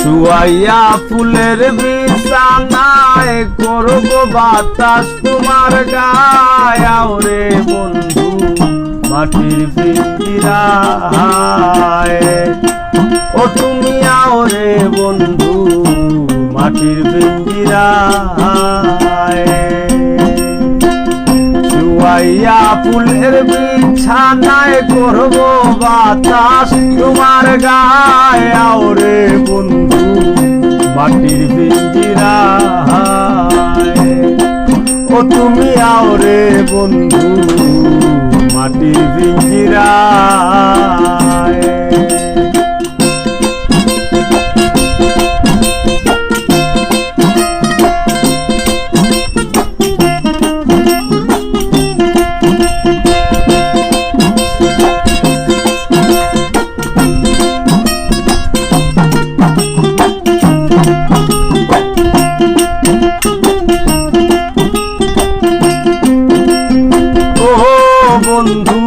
শুয়াইয়া ফুলের বিছানায় করব বাতাস তোমার গায়াও রে বন্ধু, মাটির ও তুমি আও বন্ধু, মাটির পিঞ্জিরায় শুয়াইয়া ফুলের বিছানায় করব বাতাস। তোমার গায়ে আওরে বন্ধু, মাটির বিঞ্জিরা ও তুমি আওরে বন্ধু, মাটির পিঞ্জিরায় বন্ধু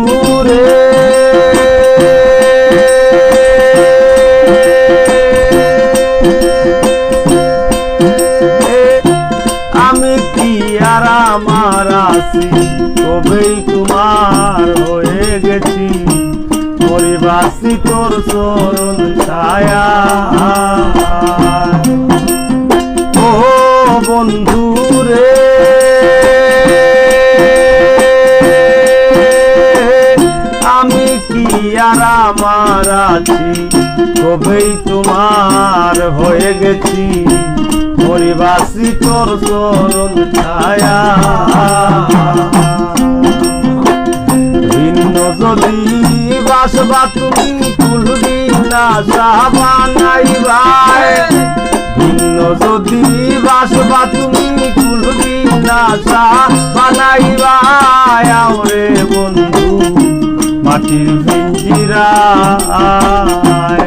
রে। আমি কি আর আমার আছি? তবেই তোমার হয়ে গেছি। পরিবাসী তোর চরণ ছায়া। ও বন্ধু আমার আছি কবেই তোমার হয়ে গেছি। পরিবাসী তোর চরণ ছায়া। ভিন্ন যদি বাসবা তুমি কুলবি না সাবানাইবাই ভিন্ন যদি বাসবা তুমি কুলবি না সাবানাইবাই আওরে বন্ধু, মাটির পিঞ্জিরায়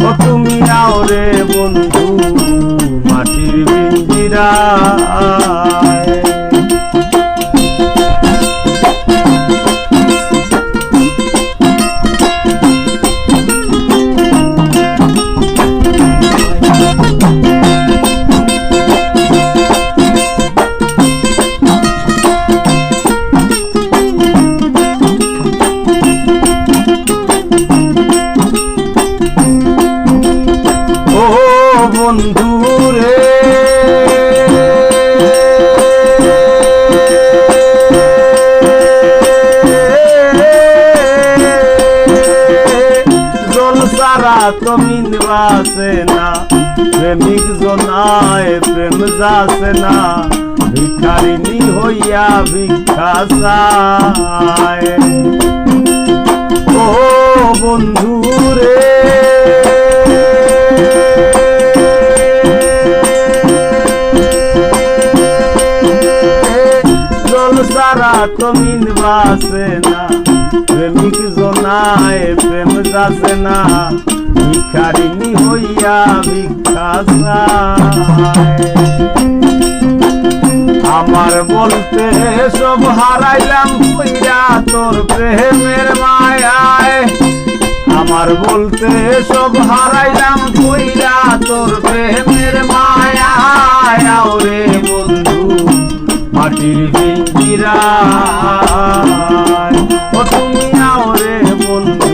ও তুমি আওরে বন্ধু মাটির পিঞ্জিরায় বন্ধু রে। জল সারা তো মিনবাসে না, প্রেমিক জনায় প্রেম যাসে না ভিখারিনী হইয়া ভিক্ষা চায়। সারা তো মিনবাসে না প্রেমিক জনায় প্রেম যাসে না হইয়া ভিক্ষা আমার বলতে সব হারাইলাম কইরা তোর প্রেমের মায়ায় আমার বলতে সব হারাইলাম বিঞ্জিরায় ও তুমি আওরে বন্ধু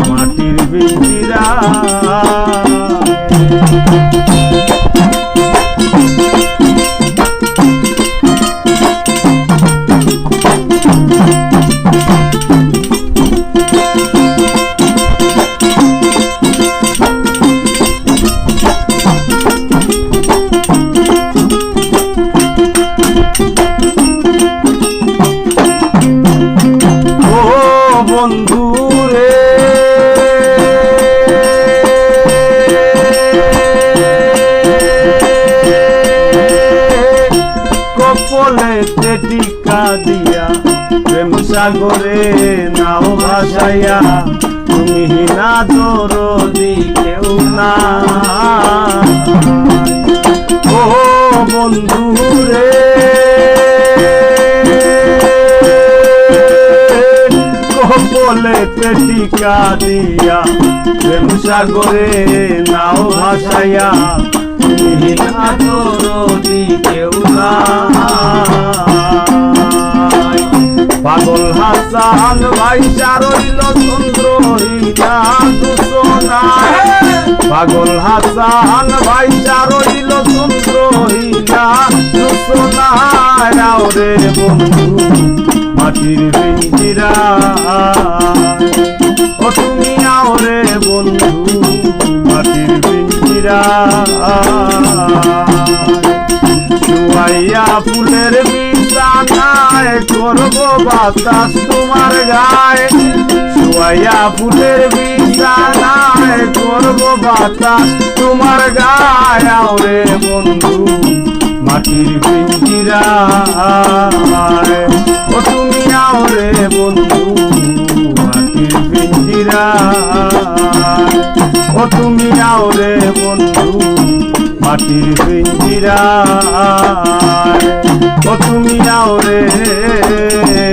মাটির বিঞ্জিরায় ও টিকা দিয়া, প্রেম সাগরে নাও ভাসাইয়া, তুমি না তোর কেউ না ও বন্ধু রে, কপলে পেটিকা দিয়া, প্রেম সাগরে নাও ভাসাইয়া নীলা তোরদি কেউ নাই। পাগল হাসান ভাই চারইল চন্দ্র হইনা দুসনায় পাগল হাসান ভাই চারইল চন্দ্র হইনা দুসনায় রে বন্ধু, মাটির পিঞ্জিরা ও তুমি বন্ধু, মাটির পিঞ্জিরা শুয়াইয়া ফুলের বিছানায় করব বাতাস তোমার গায়ে। শুয়াইয়া ফুলের বিছানায় করব বাতাস তোমার গায়ে। রে বন্ধু, মাটির পিঞ্জিরায় ও তুমি আও রে বন্ধু, মাটির পিঞ্জিরায় ও তুমি আও রে বন্ধু, মাটির পিঞ্জিরায় ও তুমি আও রে।